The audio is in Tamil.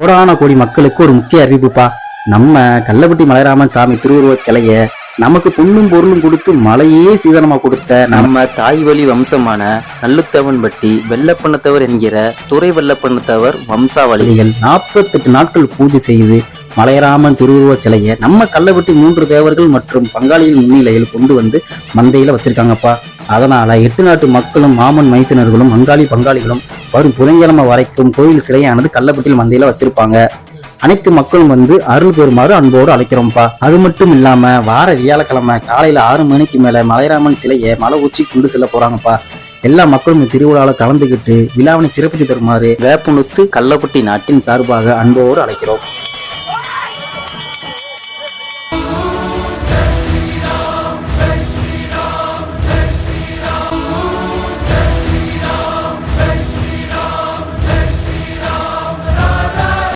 கோடான கோடி மக்களுக்கு ஒரு முக்கிய அறிவிப்புப்பா. நம்ம கள்ளப்பட்டி மலைராமன் சாமி திருவுருவச் சிலைய நமக்கு பொண்ணும் பொருளும் கொடுத்து மலையே சீதனமா கொடுத்த நம்ம தாய் வழி வம்சமான நல்லுத்தவன்பட்டி வெள்ளப்பண்ணத்தவர் என்கிற துறை வெள்ளப்பண்ணத்தவர் வம்சாவளிகள் நாற்பத்தெட்டு நாட்கள் பூஜை செய்து மலையராமன் திருவுருவ சிலையை நம்ம கள்ளப்பட்டி மூன்று தேவர்கள் மற்றும் பங்காளிகள் முன்னிலையில் கொண்டு வந்து மந்தையில வச்சிருக்காங்கப்பா. அதனால எட்டு நாட்டு மக்களும் மாமன் மைத்தினர்களும் பங்காளி பங்காளிகளும் வரும் புதன்கிழமை வரைக்கும் கோவில் சிலையானது கள்ளப்பட்டியில் மந்தையில வச்சிருப்பாங்க. அனைத்து மக்களும் வந்து அருள் பெறுமாறு அன்போடு அழைக்கிறோம்ப்பா. அது மட்டும் இல்லாம வார வியாழக்கிழமை காலையில ஆறு மணிக்கு மேல மலைராமன் சிலையை மலை உச்சி கொண்டு செல்ல போறாங்கப்பா. எல்லா மக்களும் திருவிழாவில் கலந்துக்கிட்டு விழாவினை சிறப்பித்து தருமாறு வேப்பமுத்து கள்ளப்பட்டி நாட்டின் சார்பாக அன்போடு அழைக்கிறோம்.